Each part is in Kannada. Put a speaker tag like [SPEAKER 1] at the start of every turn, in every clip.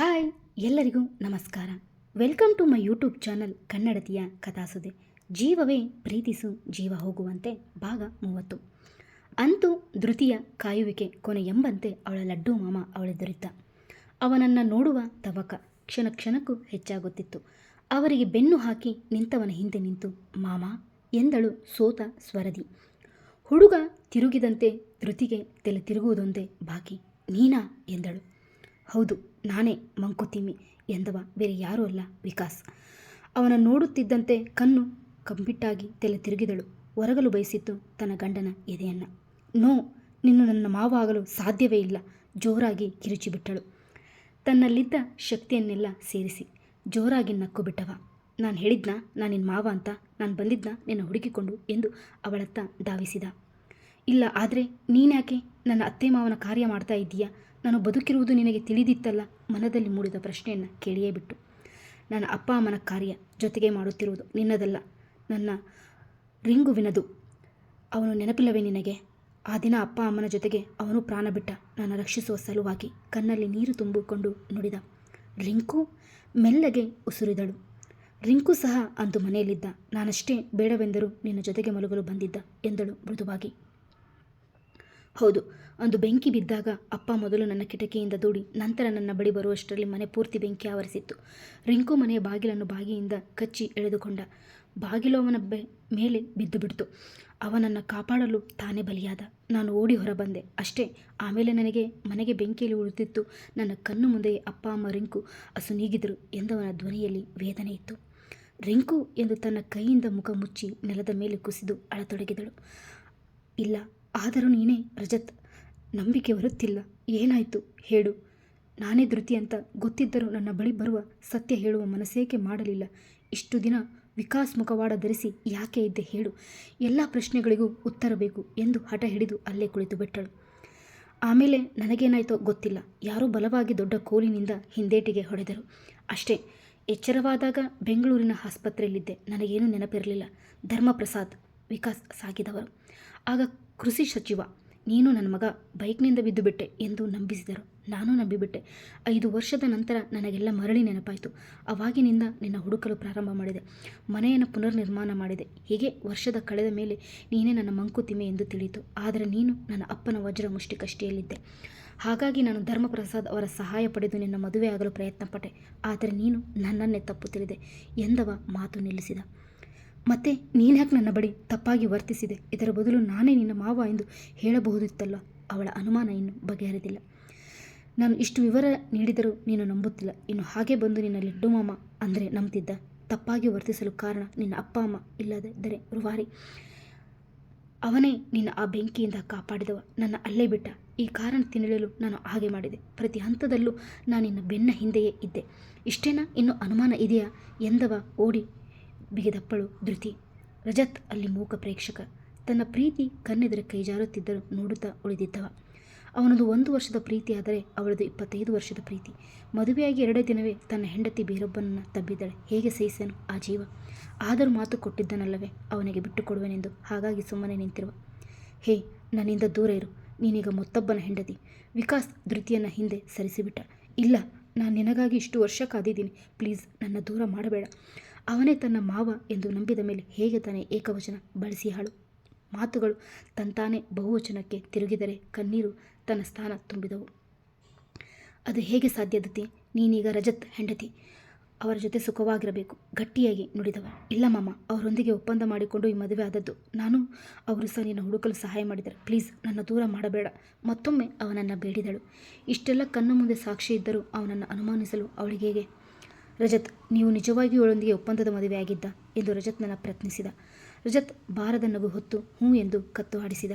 [SPEAKER 1] ಹಾಯ್, ಎಲ್ಲರಿಗೂ ನಮಸ್ಕಾರ. Welcome to my YouTube channel ಕನ್ನಡತಿಯ ಕಥಾಸುದೆ ಜೀವವೇ ಪ್ರೀತಿಸು, ಜೀವ ಹೋಗುವಂತೆ ಭಾಗ ಮೂವತ್ತು. ಅಂತೂ ಧೃತಿಯ ಕಾಯುವಿಕೆ ಕೊನೆ ಎಂಬಂತೆ ಅವಳ ಲಡ್ಡು ಮಾಮ ಅವಳ ದೊರೆತ. ಅವನನ್ನು ನೋಡುವ ತವಕ ಕ್ಷಣ ಕ್ಷಣಕ್ಕೂ ಹೆಚ್ಚಾಗುತ್ತಿತ್ತು. ಅವರಿಗೆ ಬೆನ್ನು ಹಾಕಿ ನಿಂತವನ ಹಿಂದೆ ನಿಂತು, ಮಾಮ, ಎಂದಳು ಸೋತ ಸ್ವರದಿ. ಹುಡುಗ ತಿರುಗಿದಂತೆ ಧೃತಿಗೆ ತಲೆ ತಿರುಗುವುದೊಂದೇ ಬಾಕಿ. ನೀನಾ? ಎಂದಳು. ಹೌದು ನಾನೇ ಮಂಕುತಿಮ್ಮಿ ಎಂದವ ಬೇರೆ ಯಾರೂ ಅಲ್ಲ ವಿಕಾಸ್. ಅವನ ನೋಡುತ್ತಿದ್ದಂತೆ ಕಣ್ಣು ಕಂಬಿಟ್ಟಾಗಿ ತಲೆ ತಿರುಗಿದಳು. ಹೊರಗಲು ಬಯಸಿತ್ತು ತನ್ನ ಗಂಡನ ಎದೆಯನ್ನು. ನೋ, ನಿನ್ನ ನನ್ನ ಮಾವ ಆಗಲು ಸಾಧ್ಯವೇ ಇಲ್ಲ, ಜೋರಾಗಿ ಕಿರುಚಿಬಿಟ್ಟಳು. ತನ್ನಲ್ಲಿದ್ದ ಶಕ್ತಿಯನ್ನೆಲ್ಲ ಸೇರಿಸಿ ಜೋರಾಗಿ ನಕ್ಕು ಬಿಟ್ಟವ. ನಾನು ಹೇಳಿದ್ನ, ನಾನು ನಿನ್ನ ಮಾವ ಅಂತ, ನಾನು ಬಂದಿದ್ನ, ನಿನ್ನ ಹುಡುಕಿಕೊಂಡು, ಎಂದು ಅವಳತ್ತ ಧಾವಿಸಿದ. ಇಲ್ಲ, ಆದರೆ ನೀನ್ಯಾಕೆ ನನ್ನ ಅತ್ತೆ ಮಾವನ ಕಾರ್ಯ ಮಾಡ್ತಾ ಇದ್ದೀಯಾ? ನಾನು ಬದುಕಿರುವುದು ನಿನಗೆ ತಿಳಿದಿತ್ತಲ್ಲ? ಮನದಲ್ಲಿ ಮೂಡಿದ ಪ್ರಶ್ನೆಯನ್ನು ಕೇಳಿಯೇ ಬಿಟ್ಟು. ನನ್ನ ಅಪ್ಪ ಅಮ್ಮನ ಕಾರ್ಯ ಜೊತೆಗೆ ಮಾಡುತ್ತಿರುವುದು ನಿನ್ನದಲ್ಲ. ನನ್ನ ರಿಂಗುವಿನದು. ಅವನು ನೆನಪಿಲ್ಲವೇ ನಿನಗೆ? ಆ ದಿನ ಅಪ್ಪ ಅಮ್ಮನ ಜೊತೆಗೆ ಅವನು ಪ್ರಾಣ ಬಿಟ್ಟ. ನಾನು ರಕ್ಷಿಸುವ ಸಲುವಾಗಿ ಕಣ್ಣಲ್ಲಿ ನೀರು ತುಂಬಿಕೊಂಡು ನುಡಿದ. ರಿಂಕು? ಮೆಲ್ಲಗೆ ಉಸುರಿದಳು. ರಿಂಕು ಸಹ ಅಂದು ಮನೆಯಲ್ಲಿದ್ದ. ನಾನಷ್ಟೇ ಬೇಡವೆಂದರೂ ನಿನ್ನ ಜೊತೆಗೆ ಮಲಗಲು ಬಂದಿದ್ದ ಎಂದಳು ಮೃದುವಾಗಿ. ಹೌದು ಒಂದು ಬೆಂಕಿ ಬಿದ್ದಾಗ ಅಪ್ಪ ಮೊದಲು ನನ್ನ ಕಿಟಕಿಯಿಂದ ದೂಡಿ ನಂತರ ನನ್ನ ಬಳಿ ಬರುವಷ್ಟರಲ್ಲಿ ಮನೆ ಪೂರ್ತಿ ಬೆಂಕಿ ಆವರಿಸಿತ್ತು. ರಿಂಕು ಮನೆಯ ಬಾಗಿಲನ್ನು ಬಾಗಿಯಿಂದ ಕಚ್ಚಿ ಎಳೆದುಕೊಂಡ. ಬಾಗಿಲು ಅವನ ಬೆ, ಮೇಲೆ ಬಿದ್ದು ಬಿಡ್ತು. ಅವನನ್ನು ಕಾಪಾಡಲು ತಾನೇ ಬಲಿಯಾದ. ನಾನು ಓಡಿ ಹೊರಬಂದೆ. ಅಷ್ಟೇ, ಆಮೇಲೆ ನನಗೆ ಮನೆಗೆ ಬೆಂಕಿಯಲ್ಲಿ ಉಳಿದಿತ್ತು ನನ್ನ ಕಣ್ಣು ಮುಂದೆ ಅಪ್ಪ, ಅಮ್ಮ, ರಿಂಕು ಅಸುನೀಗಿದರು ಎಂದವನ ಧ್ವನಿಯಲ್ಲಿ ವೇದನೆ ಇತ್ತು. ರಿಂಕು ಎಂದು ತನ್ನ ಕೈಯಿಂದ ಮುಖ ಮುಚ್ಚಿ ನೆಲದ ಮೇಲೆ ಕುಸಿದು ಅಳತೊಡಗಿದಳು. ಇಲ್ಲ ಆದರೂ ನೀನೇ ರಜತ್. ನಂಬಿಕೆ ಬರುತ್ತಿಲ್ಲ. ಏನಾಯಿತು? ಹೇಳು. ನಾನೇ ಧೃತಿ ಅಂತ ಗೊತ್ತಿದ್ದರೂ ನನ್ನ ಬಳಿ ಬರುವ ಸತ್ಯ ಹೇಳುವ ಮನಸ್ಸೇಕೆ ಮಾಡಲಿಲ್ಲ. ಇಷ್ಟು ದಿನ ವಿಕಾಸ್ ಮುಖವಾಡ ಧರಿಸಿ ಯಾಕೆ ಇದ್ದೆ ಹೇಳು. ಎಲ್ಲ ಪ್ರಶ್ನೆಗಳಿಗೂ ಉತ್ತರ ಬೇಕು ಎಂದು ಹಠ ಹಿಡಿದು ಅಲ್ಲೇ ಕುಳಿತು ಬಿಟ್ಟಳು. ಆಮೇಲೆ ನನಗೇನಾಯ್ತೋ ಗೊತ್ತಿಲ್ಲ. ಯಾರೋ ಬಲವಾಗಿ ದೊಡ್ಡ ಕೋಲಿನಿಂದ ಹಿಂದೇಟಿಗೆ ಹೊಡೆದರು. ಅಷ್ಟೇ, ಎಚ್ಚರವಾದಾಗ ಬೆಂಗಳೂರಿನ ಆಸ್ಪತ್ರೆಯಲ್ಲಿದ್ದೆ. ನನಗೇನೂ ನೆನಪಿರಲಿಲ್ಲ. ಧರ್ಮಪ್ರಸಾದ್, ವಿಕಾಸ್ ಸಾಗಿದವರು. ಆಗ ಕೃಷಿ ಸಚಿವ, ನೀನು ನನ್ನ ಮಗ, ಬೈಕ್ನಿಂದ ಬಿದ್ದು ಬಿಟ್ಟೆ ಎಂದು ನಂಬಿಸಿದರು. ನಾನು ನಂಬಿಬಿಟ್ಟೆ. ಐದು ವರ್ಷದ ನಂತರ ನನಗೆಲ್ಲ ಮರಳಿ ನೆನಪಾಯಿತು. ಅವಾಗಿನಿಂದ ನಿನ್ನ ಹುಡುಕಲು ಪ್ರಾರಂಭ ಮಾಡಿದೆ. ಮನೆಯನ್ನು ಪುನರ್ನಿರ್ಮಾಣ ಮಾಡಿದೆ. ಹೀಗೆ? ವರ್ಷದ ಕಳೆದ ಮೇಲೆ ನೀನೇ ನನ್ನ ಮಂಕುತಿಮೆ ಎಂದು ತಿಳಿಯಿತು. ಆದರೆ ನೀನು ನನ್ನ ಅಪ್ಪನ ವಜ್ರ ಮುಷ್ಟಿಕಷ್ಟಿಯಲ್ಲಿದ್ದೆ ಹಾಗಾಗಿ ನಾನು ಧರ್ಮಪ್ರಸಾದ್ ಅವರ ಸಹಾಯ ಪಡೆದು ನಿನ್ನ ಮದುವೆ ಆಗಲು ಪ್ರಯತ್ನಪಟ್ಟೆ. ಆದರೆ ನೀನು ನನ್ನನ್ನೇ ತಪ್ಪು ತಿಳಿದೆ ಎಂದವ ಮಾತು ನಿಲ್ಲಿಸಿದ. ಮತ್ತೆ ನೀನ್ಯಾಕೆ ನನ್ನ ಬಳಿ ತಪ್ಪಾಗಿ ವರ್ತಿಸಿದೆ. ಇದರ ಬದಲು ನಾನೇ ನಿನ್ನ ಮಾವ ಎಂದು ಹೇಳಬಹುದಿತ್ತಲ್ಲ. ಅವಳ ಅನುಮಾನ ಇನ್ನು ಬಗೆಹರಿದಿಲ್ಲ. ನಾನು ಇಷ್ಟು ವಿವರ ನೀಡಿದರೂ ನೀನು ನಂಬುತ್ತಿಲ್ಲ. ಇನ್ನು ಹಾಗೆ ಬಂದು ನಿನ್ನ ಲಿಡ್ಡು ಮಾಮ ಅಂದರೆ ನಂಬ್ತಿದ್ದ. ತಪ್ಪಾಗಿ ವರ್ತಿಸಲು ಕಾರಣ ನಿನ್ನ ಅಪ್ಪ, ಅಮ್ಮ ಇಲ್ಲದಿದ್ದರೆ ರುವಾರಿ ಅವನೇ ನಿನ್ನ ಆ ಬೆಂಕಿಯಿಂದ ಕಾಪಾಡಿದವ. ನನ್ನ ಅಲ್ಲೇ ಬಿಟ್ಟ. ಈ ಕಾರಣ ತಿಳಿಯಲು ನಾನು ಹಾಗೆ ಮಾಡಿದೆ. ಪ್ರತಿ ಹಂತದಲ್ಲೂ ನಾನು ನಿನ್ನ ಬೆನ್ನ ಹಿಂದೆಯೇ ಇದ್ದೆ. ಇಷ್ಟೇನಾ? ಇನ್ನು ಅನುಮಾನ ಇದೆಯಾ? ಎಂದವ ಓಡಿ ಬಿಗಿದಪ್ಪಳು ಧೃತಿ. ರಜತ್ ಅಲ್ಲಿ ಮೂಕ ಪ್ರೇಕ್ಷಕ. ತನ್ನ ಪ್ರೀತಿ ಕನ್ನೆದರ ಕೈಜಾರುತ್ತಿದ್ದರು ನೋಡುತ್ತಾ ಉಳಿದಿದ್ದವ. ಅವನದು ಒಂದು ವರ್ಷದ ಪ್ರೀತಿ ಆದರೆ ಅವಳದು ಇಪ್ಪತ್ತೈದು ವರ್ಷದ ಪ್ರೀತಿ. ಮದುವೆಯಾಗಿ ಎರಡೇ ದಿನವೇ ತನ್ನ ಹೆಂಡತಿ ಬೇರೊಬ್ಬನನ್ನು ತಬ್ಬಿದ್ದಾಳೆ. ಹೇಗೆ ಸಹಿಸನು ಆ ಜೀವ? ಆದರೂ ಮಾತು ಕೊಟ್ಟಿದ್ದನಲ್ಲವೇ, ಅವನಿಗೆ ಬಿಟ್ಟು ಕೊಡುವೆನೆಂದು ಹಾಗಾಗಿ ಸುಮ್ಮನೆ ನಿಂತಿರುವ. ಹೇ, ನನ್ನಿಂದ ದೂರ ಇರು. ನೀನೀಗ ಮತ್ತೊಬ್ಬನ ಹೆಂಡತಿ. ವಿಕಾಸ್ ಧೃತಿಯನ್ನು ಹಿಂದೆ ಸರಿಸಿಬಿಟ್ಟ. ಇಲ್ಲ, ನಾನು ನಿನಗಾಗಿ ಇಷ್ಟು ವರ್ಷ ಕಾದಿದ್ದೀನಿ. ಪ್ಲೀಸ್, ನನ್ನ ದೂರ ಮಾಡಬೇಡ. ಅವನೇ ತನ್ನ ಮಾವ ಎಂದು ನಂಬಿದ ಮೇಲೆ ಹೇಗೆ ತಾನೇ ಏಕವಚನ ಬಳಸಿ ಹಾಳು? ಮಾತುಗಳು ತಂತಾನೆ ಬಹುವಚನಕ್ಕೆ ತಿರುಗಿದರೆ ಕಣ್ಣೀರು ತನ್ನ ಸ್ಥಾನ ತುಂಬಿದವು. ಅದು ಹೇಗೆ ಸಾಧ್ಯದತಿ ನೀನೀಗ ರಜತ್ ಹೆಂಡತಿ. ಅವರ ಜೊತೆ ಸುಖವಾಗಿರಬೇಕು. ಗಟ್ಟಿಯಾಗಿ ನುಡಿದವ. ಇಲ್ಲ ಮಾಮ, ಅವರೊಂದಿಗೆ ಒಪ್ಪಂದ ಮಾಡಿಕೊಂಡು ಈ ಮದುವೆ ಆದದ್ದು. ನಾನು, ಅವರು ಸಹ ನಿನ್ನ ಹುಡುಕಲು ಸಹಾಯ ಮಾಡಿದರು ಪ್ಲೀಸ್, ನನ್ನ ದೂರ ಮಾಡಬೇಡ. ಮತ್ತೊಮ್ಮೆ ಅವನನ್ನು ಬೇಡಿದಳು. ಇಷ್ಟೆಲ್ಲ ಕಣ್ಣು ಮುಂದೆ ಸಾಕ್ಷಿ ಇದ್ದರೂ ಅವನನ್ನು ಅನುಮಾನಿಸಲು ಅವಳಿಗೆ ರಜತ್, ನೀವು ನಿಜವಾಗಿಯೂ ಅವಳೊಂದಿಗೆ ಒಪ್ಪಂದದ ಮದುವೆಯಾಗಿದ್ದ ಎಂದು ರಜತ್ನನ್ನು ಪ್ರಯತ್ನಿಸಿದ ರಜತ್ ಬಾರದ ನಗು ಹೊತ್ತು ಹ್ಞೂ ಎಂದು ಕತ್ತು ಹಾಡಿಸಿದ.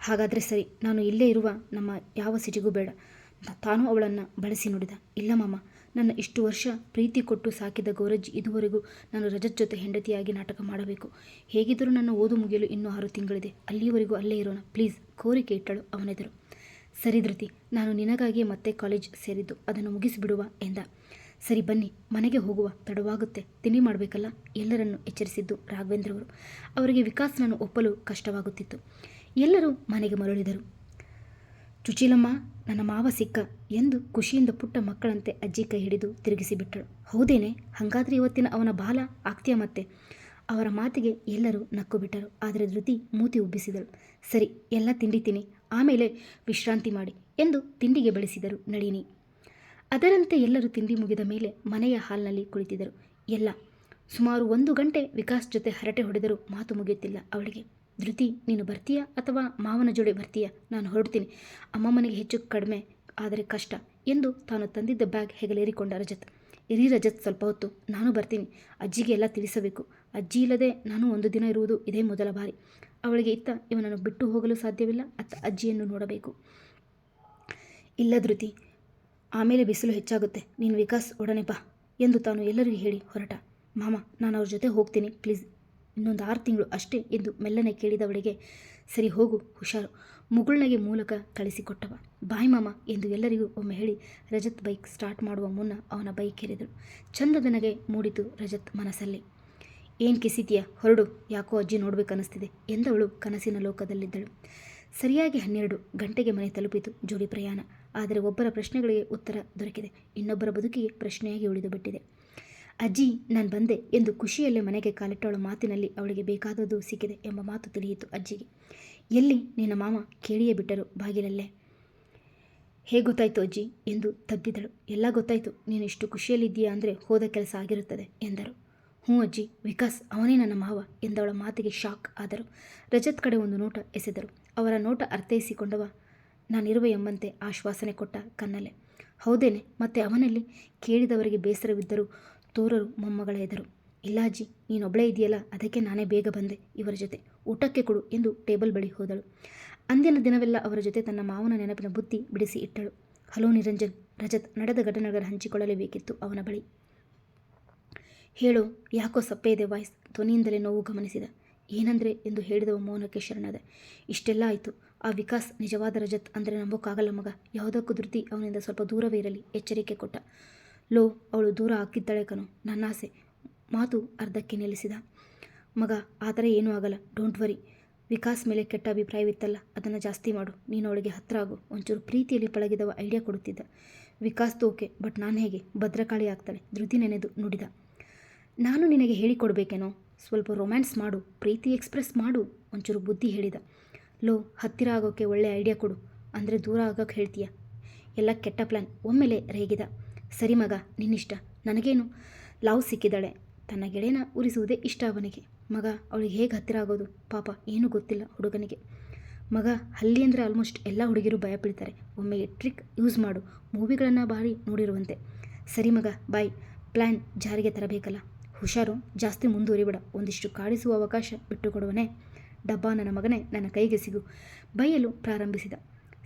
[SPEAKER 1] ಹಾಗಾದರೆ ಸರಿ, ನಾನು ಇಲ್ಲೇ ಇರುವ ನಮ್ಮ ಯಾವ ಸಿಟಿಗೂ ಬೇಡ. ತಾನು ಅವಳನ್ನು ಬಳಸಿ ನುಡಿದ. ಇಲ್ಲ ಮಾಮ, ನನ್ನ ಇಷ್ಟು ವರ್ಷ ಪ್ರೀತಿ ಕೊಟ್ಟು ಸಾಕಿದ ಗೌರಜ್ ಇದುವರೆಗೂ ನಾನು ರಜತ್ ಜೊತೆ ಹೆಂಡತಿಯಾಗಿ ನಾಟಕ ಮಾಡಬೇಕು. ಹೇಗಿದ್ದರೂ ನನ್ನ ಓದು ಮುಗಿಯಲು ಇನ್ನೂ ಆರು ತಿಂಗಳಿದೆ. ಅಲ್ಲಿಯವರೆಗೂ ಅಲ್ಲೇ ಇರೋಣ. ಪ್ಲೀಸ್, ಕೋರಿಕೆ ಇಟ್ಟಳು ಅವನೆದುರು. ಸರಿ ಧೃತಿ, ನಾನು ನಿನಗಾಗಿಯೇ ಮತ್ತೆ ಕಾಲೇಜ್ ಸೇರಿದ್ದು. ಅದನ್ನು ಮುಗಿಸಿಬಿಡುವ ಎಂದ. ಸರಿ ಬನ್ನಿ, ಮನೆಗೆ ಹೋಗುವ. ತಡವಾಗುತ್ತೆ. ತಿಂಡಿ ಮಾಡಬೇಕಲ್ಲ? ಎಲ್ಲರನ್ನು ಎಚ್ಚರಿಸಿದ್ದು ರಾಘವೇಂದ್ರವರು ಅವರಿಗೆ ವಿಕಾಸ್ನನ್ನು ಒಪ್ಪಲು ಕಷ್ಟವಾಗುತ್ತಿತ್ತು. ಎಲ್ಲರೂ ಮನೆಗೆ ಮರಳಿದರು. ಚುಚಿಲಮ್ಮ ನನ್ನ ಮಾವ ಸಿಕ್ಕ ಎಂದು ಖುಷಿಯಿಂದ ಪುಟ್ಟ ಮಕ್ಕಳಂತೆ ಅಜ್ಜಿ ಕೈ ಹಿಡಿದು ತಿರುಗಿಸಿಬಿಟ್ಟಳು. ಹೌದೇನೆ, ಹಾಗಾದ್ರೆ ಇವತ್ತಿನ ಅವನ ಬಾಲ ಆಗ್ತೀಯ ಮತ್ತೆ? ಅವರ ಮಾತಿಗೆ ಎಲ್ಲರೂ ನಕ್ಕು ಬಿಟ್ಟರು ಆದರೆ ಧೃತಿ ಮೂತಿ ಉಬ್ಬಿಸಿದಳು. ಸರಿ, ಎಲ್ಲ ತಿಂಡಿ ತಿನ್ನಿ, ಆಮೇಲೆ ವಿಶ್ರಾಂತಿ ಮಾಡಿ ಎಂದು ತಿಂಡಿಗೆ ಬಳಸಿದರು ನಳಿನಿ. ಅದರಂತೆ ಎಲ್ಲರೂ ತಿಂಡಿ ಮುಗಿದ ಮೇಲೆ ಮನೆಯ ಹಾಲ್ನಲ್ಲಿ ಕುಳಿತಿದ್ದರು. ಎಲ್ಲ. ಸುಮಾರು ಒಂದು ಗಂಟೆ ವಿಕಾಸ್ ಜೊತೆ ಹರಟೆ ಹೊಡೆದರೂ ಮಾತು ಮುಗಿಯುತ್ತಿಲ್ಲ. ಅವಳಿಗೆ, ಧೃತಿ, ನೀನು ಬರ್ತೀಯಾ ಅಥವಾ ಮಾವನ ಜೋಡಿ ಬರ್ತೀಯಾ? ನಾನು ಹೊರಡ್ತೀನಿ. ಅಮ್ಮ ಮನೆಗೆ ಹೆಚ್ಚು ಕಡಿಮೆ ಆದರೆ ಕಷ್ಟ ಎಂದು ತಾನು ತಂದಿದ್ದ ಬ್ಯಾಗ್ ಹೆಗಲೇರಿಕೊಂಡ ರಜತ್. ಇರಿ ರಜತ್, ಸ್ವಲ್ಪ ಹೊತ್ತು. ನಾನು ಬರ್ತೀನಿ. ಅಜ್ಜಿಗೆ ಎಲ್ಲ ತಿಳಿಸಬೇಕು. ಅಜ್ಜಿ ಇಲ್ಲದೆ ನಾನು ಒಂದು ದಿನ ಇರುವುದು ಇದೇ ಮೊದಲ ಬಾರಿ. ಅವಳಿಗೆ ಇತ್ತ ಇವನನ್ನು ಬಿಟ್ಟು ಹೋಗಲು ಸಾಧ್ಯವಿಲ್ಲ. ಅತ್ತ ಅಜ್ಜಿಯನ್ನು ನೋಡಬೇಕು. ಇಲ್ಲ ಧೃತಿ. ಆಮೇಲೆ ಬಿಸಿಲು ಹೆಚ್ಚಾಗುತ್ತೆ. ನೀನು ವಿಕಾಸ್, ಒಡನೆ ಬಾ ಎಂದು ತಾನು ಎಲ್ಲರಿಗೂ ಹೇಳಿ ಹೊರಟ. ಮಾಮ, ನಾನು ಅವ್ರ ಜೊತೆ ಹೋಗ್ತೀನಿ, ಪ್ಲೀಸ್. ಇನ್ನೊಂದು ಆರು ತಿಂಗಳು ಅಷ್ಟೇ ಎಂದು ಮೆಲ್ಲನೆ ಕೇಳಿದವಳಿಗೆ, ಸರಿ ಹೋಗು, ಹುಷಾರು. ಮುಗುಳ್ನಗೆ ಮೂಲಕ ಕಳಿಸಿಕೊಟ್ಟವ. ಬಾಯ್ ಮಾಮ ಎಂದು ಎಲ್ಲರಿಗೂ ಒಮ್ಮೆ ಹೇಳಿ ರಜತ್ ಬೈಕ್ ಸ್ಟಾರ್ಟ್ ಮಾಡುವ ಮುನ್ನ ಅವನ ಬೈಕ್ ಹೇರಿದಳು ಚಂದದ ನನಗೆ ಮೂಡಿತು ರಜತ್ ಮನಸ್ಸಲ್ಲಿ. ಏನು ಕಿಸಿತೀಯ ಹೊರಡು, ಯಾಕೋ ಅಜ್ಜಿ ನೋಡ್ಬೇಕನ್ನಿಸ್ತಿದೆ ಎಂದವಳು ಕನಸಿನ ಲೋಕದಲ್ಲಿದ್ದಳು. ಸರಿಯಾಗಿ ಹನ್ನೆರಡು ಗಂಟೆಗೆ ಮನೆ ತಲುಪಿತು ಜೋಡಿ ಪ್ರಯಾಣ. ಆದರೆ ಒಬ್ಬರ ಪ್ರಶ್ನೆಗಳಿಗೆ ಉತ್ತರ ದೊರಕಿದೆ. ಇನ್ನೊಬ್ಬರ ಬದುಕಿಗೆ ಪ್ರಶ್ನೆಯಾಗಿ ಉಳಿದು ಬಿಟ್ಟಿದೆ? ಅಜ್ಜಿ, ನಾನು ಬಂದೆ ಎಂದು ಖುಷಿಯಲ್ಲೇ ಮನೆಗೆ ಕಾಲಿಟ್ಟವಳ ಮಾತಿನಲ್ಲಿ ಅವಳಿಗೆ ಬೇಕಾದದ್ದು ಸಿಕ್ಕಿದೆ ಎಂಬ ಮಾತು ತಿಳಿಯಿತು ಅಜ್ಜಿಗೆ. ಎಲ್ಲಿ ನಿನ್ನ ಮಾಮ? ಕೇಳಿಯೇ ಬಿಟ್ಟರು ಬಾಗಿಲಲ್ಲೇ. ಹೇಗೆ ಗೊತ್ತಾಯ್ತು ಅಜ್ಜಿ? ಎಂದು ತಬ್ಬಿದಳು. ಎಲ್ಲ ಗೊತ್ತಾಯ್ತು. ನೀನು ಇಷ್ಟು ಖುಷಿಯಲ್ಲಿದ್ದೀಯಾ ಅಂದರೆ ಹೋದ ಕೆಲಸ ಆಗಿರುತ್ತದೆ ಎಂದರು. ಹ್ಞೂ ಅಜ್ಜಿ, ವಿಕಾಸ್, ಅವನೇ ನನ್ನ ಮಾವ ಎಂದವಳ ಮಾತಿಗೆ ಶಾಕ್ ಆದರು. ರಜತ್ ಕಡೆ ಒಂದು ನೋಟ ಎಸೆದರು. ಅವರ ನೋಟ ಅರ್ಥೈಸಿಕೊಂಡವ ನಾನಿರುವೆ ಎಂಬಂತೆ ಆಶ್ವಾಸನೆ ಕೊಟ್ಟ ಕನ್ನಲೆ. ಹೌದೇನೆ, ಮತ್ತೆ ಅವನಲ್ಲಿ ಕೇಳಿದವರಿಗೆ ಬೇಸರವಿದ್ದರೂ ತೋರರು ಮೊಮ್ಮಗಳ ಎದರು. ಇಲ್ಲಾಜಿ ನೀನೊಬ್ಬಳೇ ಇದೆಯಲ್ಲ, ಅದಕ್ಕೆ ನಾನೇ ಬೇಗ ಬಂದೆ ಇವರ ಜೊತೆ. ಊಟಕ್ಕೆ ಕೊಡು ಎಂದು ಟೇಬಲ್ ಬಳಿ ಹೋದಳು. ಅಂದಿನ ದಿನವೆಲ್ಲ ಅವರ ಜೊತೆ ತನ್ನ ಮಾವನ ನೆನಪಿನ ಬುತ್ತಿ ಬಿಡಿಸಿ ಇಟ್ಟಳು. ಹಲೋ ನಿರಂಜನ್, ರಜತ್ ನಡೆದ ಘಟನೆಗಳ ಹಂಚಿಕೊಳ್ಳಲೇಬೇಕಿತ್ತು ಅವನ ಬಳಿ. ಹೇಳು, ಯಾಕೋ ಸಪ್ಪೆ ಇದೆ ವಾಯ್ಸ್ ಧ್ವನಿಯಿಂದಲೇ ನೋವು ಗಮನಿಸಿದ. ಏನಂದ್ರೆ ಎಂದು ಹೇಳಿದವ ಮೌನಕ್ಕೆ ಶರಣದೆ. ಇಷ್ಟೆಲ್ಲ ಆಯಿತು. ಆ ವಿಕಾಸ್ ನಿಜವಾದ ರಜತ್ ಅಂದರೆ ನಂಬೋಕ್ಕಾಗಲ್ಲ ಮಗ. ಯಾವುದಕ್ಕೂ ಧೃತಿ ಅವನಿಂದ ಸ್ವಲ್ಪ ದೂರವೇ ಇರಲಿ, ಎಚ್ಚರಿಕೆ ಕೊಟ್ಟ. ಲೋ, ಅವಳು ದೂರ ಹಾಕಿದ್ದಾಳೆ ಕಣೋ, ನನ್ನ ಆಸೆ. ಮಾತು ಅರ್ಧಕ್ಕೆ ನಿಲ್ಲಿಸಿದ. ಮಗ, ಆ ಥರ ಏನೂ ಆಗಲ್ಲ ಡೋಂಟ್ ವರಿ ವಿಕಾಸ್ ಮೇಲೆ ಕೆಟ್ಟ ಅಭಿಪ್ರಾಯವಿತ್ತಲ್ಲ ಅದನ್ನು ಜಾಸ್ತಿ ಮಾಡು. ನೀನು ಅವಳಿಗೆ ಹತ್ರ ಆಗು. ಒಂಚೂರು ಪ್ರೀತಿಯಲ್ಲಿ ಪಳಗಿದವ ಐಡಿಯಾ ಕೊಡುತ್ತಿದ್ದ. ವಿಕಾಸ್ ಓಕೆ ಬಟ್ ನಾನು ಹೇಗೆ? ಭದ್ರಕಾಳಿ ಆಗ್ತಾಳೆ. ಧೃತಿ ನೆನೆದು ನುಡಿದ. ನಾನು ನಿನಗೆ ಹೇಳಿಕೊಡ್ಬೇಕೇನೋ? ಸ್ವಲ್ಪ ರೊಮ್ಯಾನ್ಸ್ ಮಾಡು, ಪ್ರೀತಿ ಎಕ್ಸ್ಪ್ರೆಸ್ ಮಾಡು, ಒಂಚೂರು ಬುದ್ಧಿ ಹೇಳಿದ. ಲೋ, ಹತ್ತಿರ ಆಗೋಕ್ಕೆ ಒಳ್ಳೆ ಐಡಿಯಾ ಕೊಡು. ಅಂದರೆ ದೂರ ಆಗೋಕ್ಕೆ ಹೇಳ್ತೀಯ? ಎಲ್ಲ ಕೆಟ್ಟ ಪ್ಲ್ಯಾನ್ ಒಮ್ಮೆಲೆ ರೇಗಿದ. ಸರಿ ಮಗ, ನಿನ್ನಿಷ್ಟ. ನನಗೇನು? ಲಾವ್ ಸಿಕ್ಕಿದ್ದಾಳೆ. ತನ್ನ ಗೆಳೆಯನ ಉರಿಸುವುದೇ ಇಷ್ಟ ಅವನಿಗೆ. ಮಗ, ಅವಳಿಗೆ ಹೇಗೆ ಹತ್ತಿರ ಆಗೋದು? ಪಾಪ, ಏನೂ ಗೊತ್ತಿಲ್ಲ ಹುಡುಗನಿಗೆ. ಮಗ ಹಲ್ಲಿ ಅಂದರೆ ಆಲ್ಮೋಸ್ಟ್ ಎಲ್ಲ ಹುಡುಗಿರು ಭಯ ಬೀಳ್ತಾರೆ ಒಮ್ಮೆ ಟ್ರಿಕ್ ಯೂಸ್ ಮಾಡು. ಮೂವಿಗಳನ್ನು ಬಾರಿ ನೋಡಿರುವಂತೆ. ಸರಿ ಮಗ ಬಾಯ್ ಪ್ಲ್ಯಾನ್ ಜಾರಿಗೆ ತರಬೇಕಲ್ಲ. ಹುಷಾರು, ಜಾಸ್ತಿ ಮುಂದುವರಿಬೇಡ. ಒಂದಿಷ್ಟು ಕಾಡಿಸುವ ಅವಕಾಶ ಬಿಟ್ಟುಕೊಡುವನೇ. ಡಬ್ಬ ನನ್ನ ಮಗನೇ, ನನ್ನ ಕೈಗೆ ಸಿಗು. ಬೈಯಲು ಪ್ರಾರಂಭಿಸಿದ.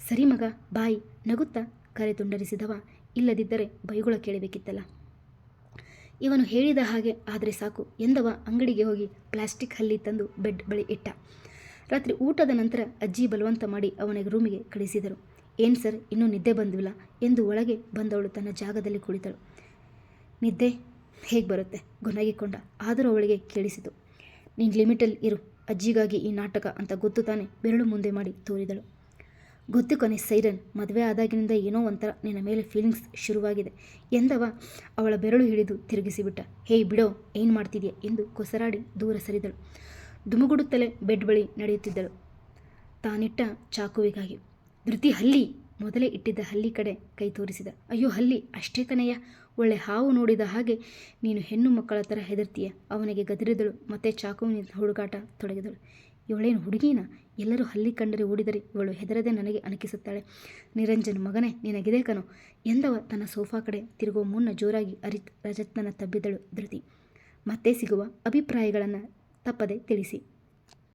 [SPEAKER 1] ಸರಿ ಮಗ, ಬಾಯಿ ನಗುತ್ತಾ ಕರೆ ತುಂಡರಿಸಿದವ. ಇಲ್ಲದಿದ್ದರೆ ಬೈಗುಳ ಕೇಳಬೇಕಿತ್ತಲ್ಲ. ಇವನು ಹೇಳಿದ ಹಾಗೆ ಆದರೆ ಸಾಕು ಎಂದವ ಅಂಗಡಿಗೆ ಹೋಗಿ ಪ್ಲಾಸ್ಟಿಕ್ ಹಲ್ಲಿ ತಂದು ಬೆಡ್ ಬಳಿ ಇಟ್ಟ. ರಾತ್ರಿ ಊಟದ ನಂತರ ಅಜ್ಜಿ ಬಲವಂತ ಮಾಡಿ ಅವನಿಗೆ ರೂಮಿಗೆ ಕಳಿಸಿದರು. ಏನು ಸರ್, ಇನ್ನೂ ನಿದ್ದೆ ಬಂದಿಲ್ಲ ಎಂದು ಒಳಗೆ ಬಂದವಳು ತನ್ನ ಜಾಗದಲ್ಲಿ ಕುಳಿತಳು. ನಿದ್ದೆ ಹೇಗೆ ಬರುತ್ತೆ? ಗೊನಗಿಕೊಂಡ. ಆದರೂ ಅವಳಿಗೆ ಕೇಳಿಸಿತು. ನೀನು ಲಿಮಿಟಲ್ಲಿ ಇರು. ಅಜ್ಜಿಗಾಗಿ ಈ ನಾಟಕ ಅಂತ ಗೊತ್ತು ತಾನೆ ಬೆರಳು ಮುಂದೆ ಮಾಡಿ ತೋರಿದಳು. ಗೊತ್ತು ಕೊನೆ ಸೈರನ್, ಮದುವೆ ಆದಾಗಿನಿಂದ ಏನೋ ಒಂಥರ ನಿನ್ನ ಮೇಲೆ ಫೀಲಿಂಗ್ಸ್ ಶುರುವಾಗಿದೆ ಎಂದವ ಅವಳ ಬೆರಳು ಹಿಡಿದು ತಿರುಗಿಸಿಬಿಟ್ಟ. ಹೇ ಬಿಡೋ, ಏನು ಮಾಡ್ತಿದ್ಯಾ ಎಂದು ಕೊಸರಾಡಿ ದೂರ ಸರಿದಳು. ದುಮುಗುಡುತ್ತಲೇ ಬೆಡ್ ಬಳಿ ನಡೆಯುತ್ತಿದ್ದಳು. ತಾನಿಟ್ಟ ಚಾಕುವಿಗಾಗಿ. ಧೃತಿ ಹಲ್ಲಿ, ಮೊದಲೇ ಇಟ್ಟಿದ್ದ ಹಲ್ಲಿ ಕಡೆ ಕೈ ತೋರಿಸಿದ. ಅಯ್ಯೋ ಹಲ್ಲಿ, ಅಷ್ಟೇ ಕಣಯ್ಯ ಒಳ್ಳೆ ಹಾವು ನೋಡಿದ ಹಾಗೆ ನೀನು ಹೆಣ್ಣು ಮಕ್ಕಳ ಥರ ಹೆದರ್ತೀಯ. ಅವನಿಗೆ ಗದರಿದಳು, ಮತ್ತೆ ಚಾಕುವಿನ ಹುಡುಗಾಟ ತೊಡಗಿದಳು. ಇವಳೇನು ಹುಡುಗಿನ? ಎಲ್ಲರೂ ಹಲ್ಲಿ ಕಂಡರೆ ಓಡಿದರೆ ಇವಳು ಹೆದರದೆ ನನಗೆ ಅಣಕಿಸುತ್ತಾಳೆ. ನಿರಂಜನ್, ಮಗನೇ, ನಿನಗಿದೆ ಕನು ಎಂದವ ತನ್ನ ಸೋಫಾ ಕಡೆ ತಿರುಗುವ ಮುನ್ನ ಜೋರಾಗಿ ಅರಿತ್ ರಜತ್ನನ ತಬ್ಬಿದಳು ಧೃತಿ. ಮತ್ತೆ ಸಿಗುವ ಅಭಿಪ್ರಾಯಗಳನ್ನು ತಪ್ಪದೆ ತಿಳಿಸಿ.